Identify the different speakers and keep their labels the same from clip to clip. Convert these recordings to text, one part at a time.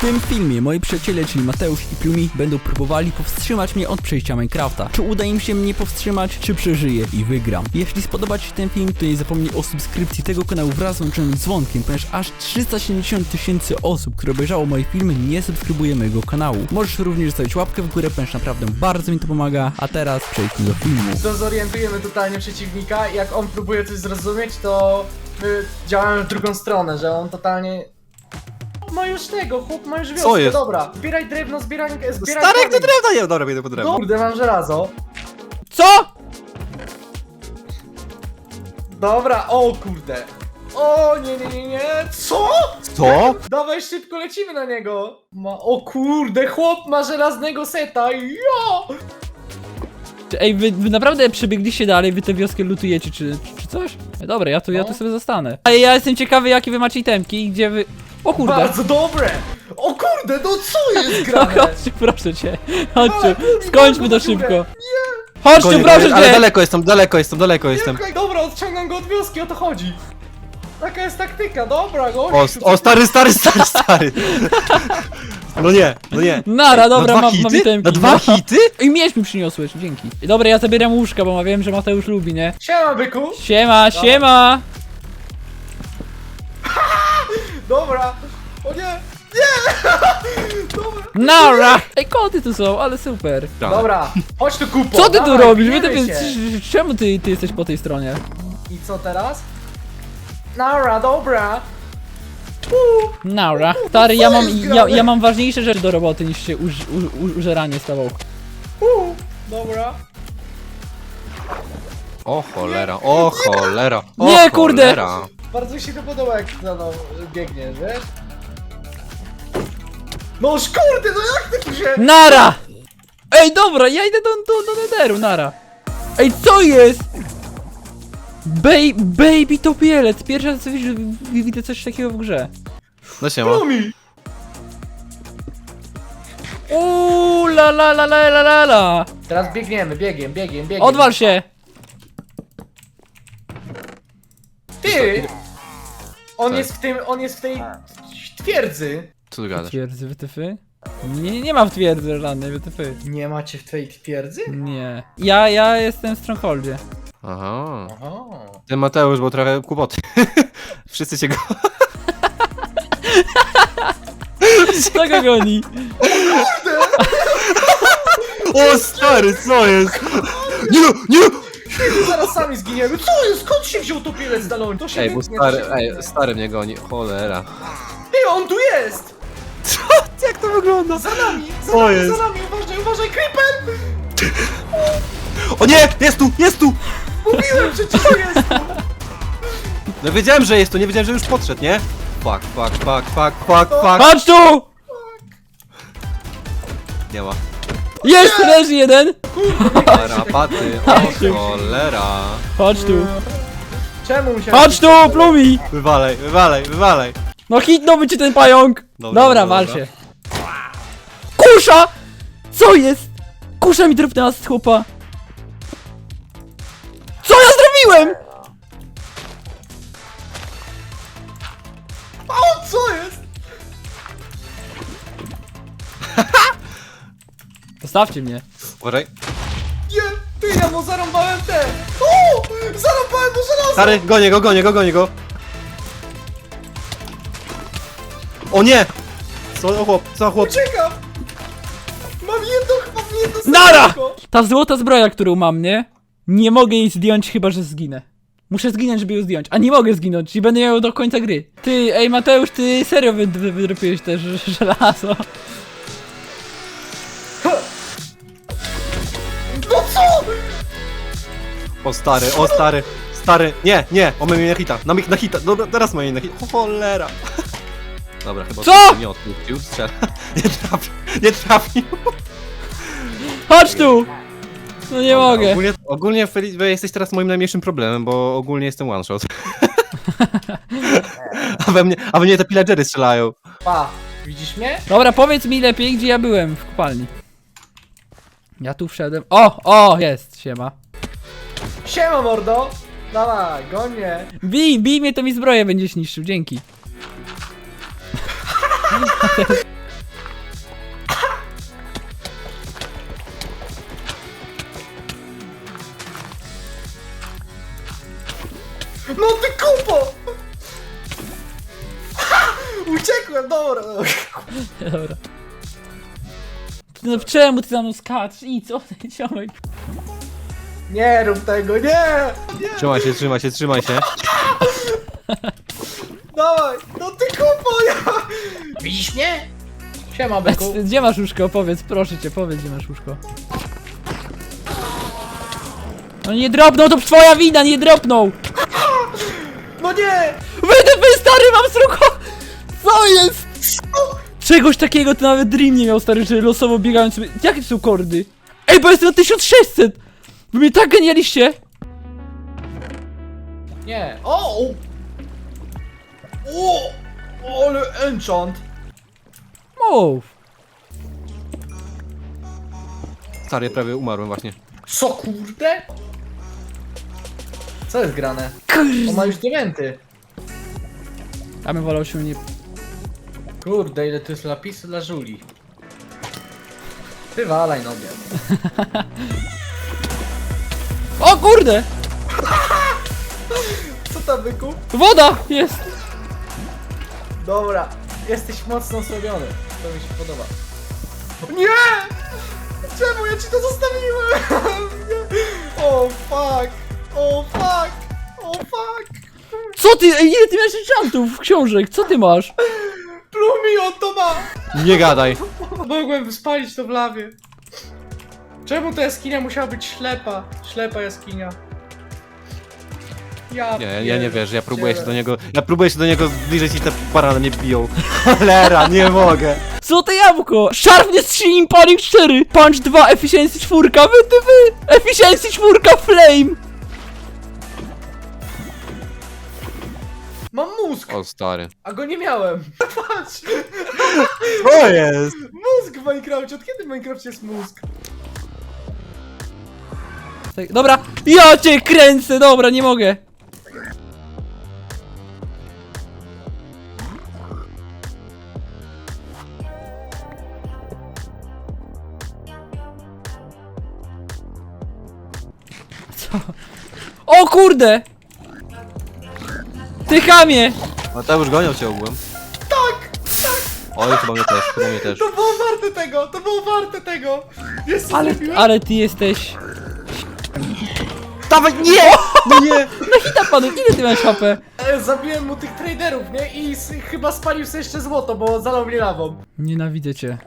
Speaker 1: tym filmie moi przyjaciele, czyli Mateusz i Plumi, będą próbowali powstrzymać mnie od przejścia Minecrafta. Czy uda im się mnie powstrzymać, czy przeżyję i wygram. Jeśli spodoba Ci się ten film, to nie zapomnij o subskrypcji tego kanału wraz z włączonym dzwonkiem, ponieważ aż 370 tysięcy osób, które obejrzało moje filmy, nie subskrybuje mojego kanału. Możesz również zostawić łapkę w górę, ponieważ naprawdę bardzo mi to pomaga. A teraz przejdźmy do filmu.
Speaker 2: To zorientujemy totalnie przeciwnika jak on próbuje coś zrozumieć, to my działamy w drugą stronę, że on totalnie... Ma już tego, chłop ma już wioskę,
Speaker 3: Co jest?
Speaker 2: dobra. Zbieraj drewno, zbieraj, zbieraj
Speaker 3: Stary, jak to
Speaker 2: kamień.
Speaker 3: drewno nie, dobra, idę po drewno.
Speaker 2: Kurde, mam żelazo.
Speaker 1: Co?
Speaker 2: Dobra, o kurde. O, nie, nie, nie, nie. Co?
Speaker 3: Co?
Speaker 2: Dawaj, szybko lecimy na niego. Ma, o kurde, chłop ma żelaznego seta. Jo!
Speaker 1: Ej, wy, wy naprawdę przebiegliście dalej, wy tę wioskę lutujecie, czy, czy coś? Dobra, ja tu, ja tu
Speaker 2: No.
Speaker 1: sobie zostanę. Ej, ja jestem ciekawy, jakie wy macie itemki i gdzie wy... O kurde!
Speaker 2: Bardzo dobre. O kurde, no co jest
Speaker 1: No
Speaker 2: grane?
Speaker 1: chodźcie, proszę cię. Chodźcie, skończmy to szybko. Chodźcie,
Speaker 3: Gonię,
Speaker 1: proszę
Speaker 3: Ale
Speaker 1: cię!
Speaker 3: daleko jestem, daleko jestem, daleko jestem.
Speaker 2: Okej, Dobra, odciągam go od wioski, o to chodzi. Taka jest taktyka, dobra, go.
Speaker 3: O, o stary, stary, stary, stary. No nie, no nie.
Speaker 1: Nara, dobra,
Speaker 3: Na dwa
Speaker 1: mam, mam
Speaker 3: hity?
Speaker 1: itemki.
Speaker 3: Na dwa
Speaker 1: no.
Speaker 3: hity?
Speaker 1: I miecz mi przyniosłeś, dzięki. Dobra, ja zabieram łóżka, bo ma wiem, że Mateusz lubi, nie?
Speaker 2: Siema, byku.
Speaker 1: Siema, siema!
Speaker 2: Dobra. O nie. Nie! Dobra.
Speaker 1: Nara! Ej, koty tu są, ale super.
Speaker 2: Dobra, chodź tu kupo.
Speaker 1: Co ty tu
Speaker 2: dawaj,
Speaker 1: robisz? Ty,
Speaker 2: się.
Speaker 1: czemu ty, ty jesteś po tej stronie?
Speaker 2: I co teraz? Nara, dobra.
Speaker 1: Nara. Stary, ja mam, ja, ja mam ważniejsze rzeczy do roboty niż się uż, u, u, użeranie z tobą.
Speaker 2: Uh, dobra.
Speaker 3: O cholera, o cholera. O
Speaker 1: Nie, kurde.
Speaker 3: Cholera.
Speaker 2: Bardzo mi się to podoba, jak za mną biegniesz, wiesz? No już kurde, no jak ty tu się...
Speaker 1: Nara! Ej, dobra, ja idę do, do, do Netheru, nara. Ej, co jest? Bej, baby topielec, pierwszy raz widzę, widzę coś takiego w grze.
Speaker 3: No siema.
Speaker 1: Uuu, la la la la la la la.
Speaker 2: Teraz biegniemy, biegiem, biegiem, biegiem.
Speaker 1: Odwal się!
Speaker 2: Ty! On
Speaker 3: Co
Speaker 2: jest w tym, on jest w tej twierdzy.
Speaker 3: Co tu gadasz?
Speaker 1: Twierdzy wytyfy? Nie, nie ma w twierdzy żadnej wytyfy.
Speaker 2: Nie macie w tej twierdzy?
Speaker 1: Nie. Ja, ja jestem w Strongholdzie.
Speaker 3: Aha.
Speaker 2: Aha.
Speaker 3: Ten Mateusz, bo trochę kłopoty. Wszyscy cię go...
Speaker 1: Co go goni?
Speaker 3: O stary, co jest? Nie, nie!
Speaker 2: Zaraz sami zginiemy. Co jest? Skąd się wziął topielec na lądzie? To się
Speaker 3: Ej, bo
Speaker 2: wytnie,
Speaker 3: stary,
Speaker 2: to się
Speaker 3: ej,
Speaker 2: wytnie.
Speaker 3: stary mnie goni, cholera.
Speaker 2: Ty, on tu jest!
Speaker 3: Jak to wygląda?
Speaker 2: Za nami! Za
Speaker 3: Co
Speaker 2: nami,
Speaker 3: jest?
Speaker 2: za nami! Uważaj, uważaj, creeper!
Speaker 3: O nie, jest tu, jest tu!
Speaker 2: Mówiłem, że ci to jest!
Speaker 3: No wiedziałem, że jest tu, nie wiedziałem, że już podszedł, nie? Fuck, fuck, fuck, fuck, fuck, fuck.
Speaker 1: Chodź tu!
Speaker 3: Nie ma.
Speaker 1: Jest, leży jeden!
Speaker 3: Tarapaty, o cholera.
Speaker 1: Chodź tu.
Speaker 2: Czemu musiałem...
Speaker 1: Chodź tu, plumi!
Speaker 3: Wywalej, wywalej, wywalej.
Speaker 1: No hitnąłby cię ten pająk!
Speaker 3: Dobra,
Speaker 1: Dobra,
Speaker 3: dobra,
Speaker 1: wal się. Kusza! Co jest? Kusza mi drapnęła z chłopa. Co ja zrobiłem?
Speaker 2: O, co jest?
Speaker 1: Zostawcie mnie.
Speaker 3: Uważaj.
Speaker 2: Nie! Ty, ja mu zarąbałem te! O! Zarąbałem mu żelazo!
Speaker 3: Stary, gonię go, gonię go, gonię go. O nie! Co za chłop, co za chłop?
Speaker 2: Uciekam! Mam jedno, mam jedno
Speaker 1: Nara!
Speaker 2: serduszko.
Speaker 1: Ta złota zbroja, którą mam, nie? Nie mogę jej zdjąć, chyba że zginę. Muszę zginąć, żeby ją zdjąć. A nie mogę zginąć i będę miał ją do końca gry. Ty, ej Mateusz, ty serio wy, wy, wydropiłeś też żelazo.
Speaker 3: O stary, o stary, stary, nie, nie, on mnie na hita, na, na hita, dobra, teraz mnie na hita, o cholera. Dobra, chyba
Speaker 1: Co?
Speaker 3: nie odpuścił, strzela. Nie trafił, nie trafił.
Speaker 1: Chodź tu! No nie
Speaker 3: Dobra,
Speaker 1: mogę.
Speaker 3: Ogólnie, ogólnie jesteś teraz moim najmniejszym problemem, bo ogólnie jestem one shot. a we mnie, a we mnie te pillagery strzelają.
Speaker 2: Pa, widzisz mnie?
Speaker 1: Dobra, powiedz mi lepiej, gdzie ja byłem w kopalni. Ja tu wszedłem. O, o, jest, siema.
Speaker 2: Siema mordo! Dawaj, goń mnie!
Speaker 1: Bij, bij mnie, to mi zbroję będziesz niszczył, dzięki.
Speaker 2: No ty kupo! Uciekłem, dobra!
Speaker 1: Dobra. No czemu ty za mną skaczesz? Idź, odejdź, odejdź.
Speaker 2: Nie rób tego, nie! Nie!
Speaker 3: Trzymaj się, trzymaj się, trzymaj się.
Speaker 2: Dawaj! No ty kupo, ja! Widzisz mnie? Siema, byku.
Speaker 1: Gdzie masz łóżko? Powiedz, proszę cię, powiedz gdzie masz łóżko. No nie dropnął, to twoja wina, nie dropnął!
Speaker 2: No nie!
Speaker 1: Wydy, wy stary, mam sruko! Co jest? Czegoś takiego to nawet Dream nie miał, stary, że losowo biegając sobie... Jakie to są kordy? Ej, bo jestem na 1600! Wy mnie tak ganialiście!
Speaker 2: Nie. O! O! O! Ale enchant!
Speaker 1: Mów!
Speaker 3: Stary, prawie umarłem właśnie.
Speaker 2: Co kurde? Co jest grane? On ma już diamenty.
Speaker 1: Ja bym wolał się nie...
Speaker 2: Kurde, ile to jest lapisu dla żuli. Wywalaj nobie.
Speaker 1: Kurde!
Speaker 2: Co tam byku?
Speaker 1: Woda! Jest!
Speaker 2: Dobra, jesteś mocno zrobiony. To mi się podoba. Nie! Czemu ja ci to zostawiłem? Nie. O fuck! O fuck! O fuck!
Speaker 1: Co ty? Ej, ile ty masz enchantów, książek? Co ty masz?
Speaker 2: Plumi on to ma!
Speaker 3: Nie gadaj.
Speaker 2: Mogłem spalić to w lawie. Czemu ta jaskinia musiała być ślepa? Ślepa jaskinia. Ja
Speaker 3: Nie, ja nie wierzę, ja próbuję się do niego, ja próbuję się do niego zbliżyć i te parane mnie biją. Cholera, nie mogę.
Speaker 1: Złote jabłko! Sharpness 3, Impaling 4, Punch 2, Efficiency 4, wy ty wy! Efficiency 4, Flame!
Speaker 2: Mam mózg,
Speaker 3: O stary.
Speaker 2: a go nie miałem. Patrz!
Speaker 3: Co jest?
Speaker 2: Mózg w Minecrafcie, od kiedy w Minecrafcie jest mózg?
Speaker 1: Tak, Dobra, ja cię kręcę, dobra, nie mogę. Co? O kurde! Ty chamie!
Speaker 3: Mateusz gonią cię ogółem.
Speaker 2: Tak! Tak!
Speaker 3: Oj, chyba mnie też, chyba mnie też.
Speaker 2: To było warte tego! To było warte tego!
Speaker 1: Ale,
Speaker 2: zrobiłem?
Speaker 1: ale ty jesteś...
Speaker 3: Dawaj, nie! No nie!
Speaker 1: No hita panu, ile ty masz HP?
Speaker 2: E, Zabiłem mu tych traderów, nie? I s- chyba spalił sobie jeszcze złoto, bo zalał mnie lawą.
Speaker 1: Nienawidzę cię.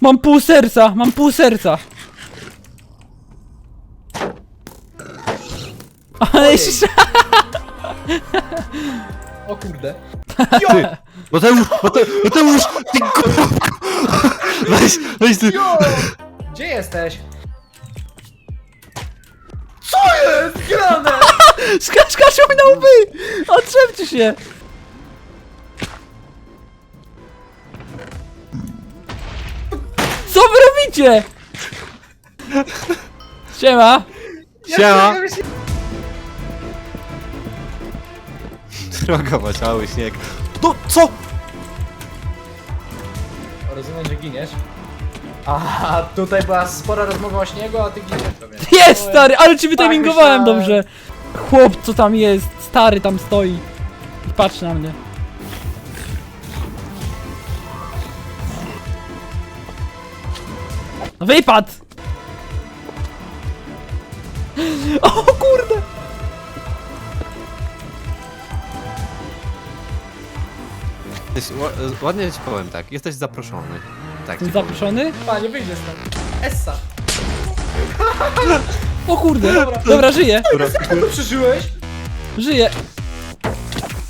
Speaker 1: Mam pół serca, mam pół serca. Ale jeszcze...
Speaker 2: O kurde.
Speaker 3: Ty! Mateusz, Mateusz, Mateusz! Ty kurwa! Weź, weź ty!
Speaker 2: Jo! Gdzie jesteś? Co jest grane?
Speaker 1: Skacz, skaczą mi na łby! Otrzepcie się! Co wy robicie? Siema!
Speaker 3: Siema!
Speaker 2: Ja myślę-
Speaker 3: Droga cały śnieg. No, co?
Speaker 2: Rozumiem, że giniesz. A tutaj była spora rozmowa o śniegu, a ty giniesz. Dobra.
Speaker 1: Jest stary, ale ci wytimingowałem
Speaker 2: myślałem.
Speaker 1: dobrze! Chłop co tam jest, stary tam stoi. I patrzy na mnie. Wypad!
Speaker 3: Jesteś, ła- ładnie ci powiem tak, jesteś zaproszony. Tak ci
Speaker 1: Jestem
Speaker 3: powiem.
Speaker 1: zaproszony?
Speaker 2: Panie, wyjdzie stąd. Essa.
Speaker 1: O kurde! Dobra, żyję!
Speaker 2: Jak to przeżyłeś?
Speaker 1: Żyję!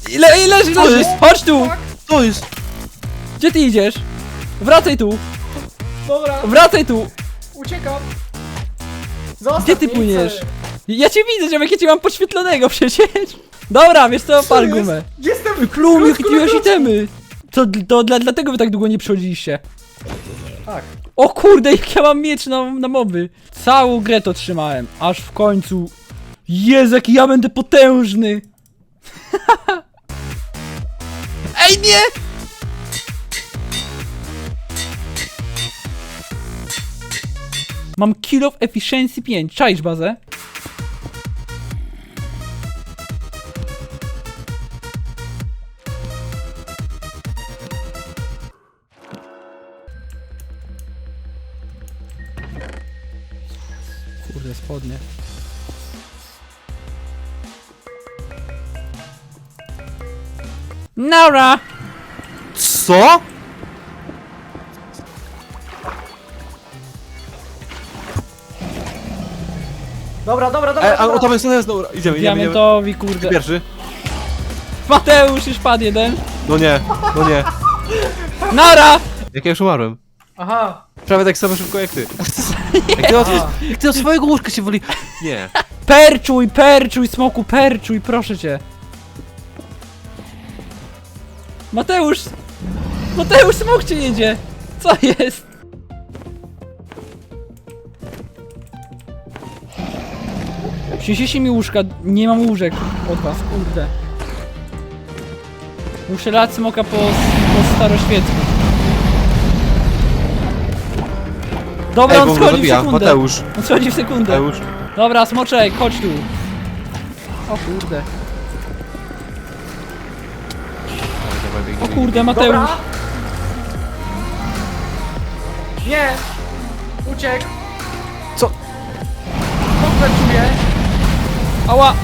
Speaker 1: Ile, ile,
Speaker 3: Co
Speaker 1: leży?
Speaker 3: jest?
Speaker 1: Chodź tu!
Speaker 2: Fuck.
Speaker 3: To jest!
Speaker 1: Gdzie ty idziesz? Wracaj tu!
Speaker 2: Dobra,
Speaker 1: Wracaj tu!
Speaker 2: uciekam. Zostaw
Speaker 1: Gdzie ty
Speaker 2: mnie,
Speaker 1: płyniesz? Ja cię widzę, ziomek, ja cię mam podświetlonego przecież! Dobra, wiesz co, pal
Speaker 2: jest?
Speaker 1: gumę.
Speaker 2: Jestem w na
Speaker 1: miałeś
Speaker 2: krótko.
Speaker 1: itemy! To, to dla, dlatego wy tak długo nie przychodziliście.
Speaker 2: Tak.
Speaker 1: O kurde, jak ja mam miecz na, na moby. Całą grę to trzymałem, aż w końcu... Jezu, jaki ja będę potężny! Aj, nie! Mam kill of efficiency 5. Czaisz bazę? Kurde, spodnie. Nara!
Speaker 3: Co?
Speaker 2: Dobra, dobra, dobra.
Speaker 3: E, a
Speaker 2: dobra.
Speaker 3: o, tam jest, tam jest, dobra, idziemy, idziemy, idziemy.
Speaker 1: Diamentowi, kurde.
Speaker 3: Pierwszy.
Speaker 1: Mateusz już padł jeden.
Speaker 3: No nie, no nie.
Speaker 1: Nara!
Speaker 3: Jak ja już umarłem.
Speaker 2: Aha.
Speaker 3: Prawie tak samo szybko jak ty. Jak ty, od, jak ty od swojego łóżka się woli... Nie.
Speaker 1: Perczuj, perczuj, smoku, perczuj, proszę cię. Mateusz! Mateusz, smok cię jedzie! Co jest? Przyniesie mi łóżka, nie mam łóżek od was, kurde. Muszę lać smoka po, po staroświecku. Dobra,
Speaker 3: Ej,
Speaker 1: on
Speaker 3: bo
Speaker 1: schodzi w
Speaker 3: zabija.
Speaker 1: sekundę.
Speaker 3: Mateusz.
Speaker 1: On schodzi w sekundę.
Speaker 3: Mateusz.
Speaker 1: Dobra, smoczek, chodź tu. O kurde. O kurde, Mateusz.
Speaker 2: Dobra. Nie. Uciekł.
Speaker 3: Co?
Speaker 2: Dobrze czuję.
Speaker 1: Ała!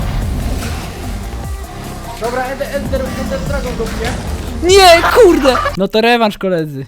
Speaker 2: Dobra, Ender, Ender, Ender Dragon go bije.
Speaker 1: Nie, kurde! No to rewanż, koledzy.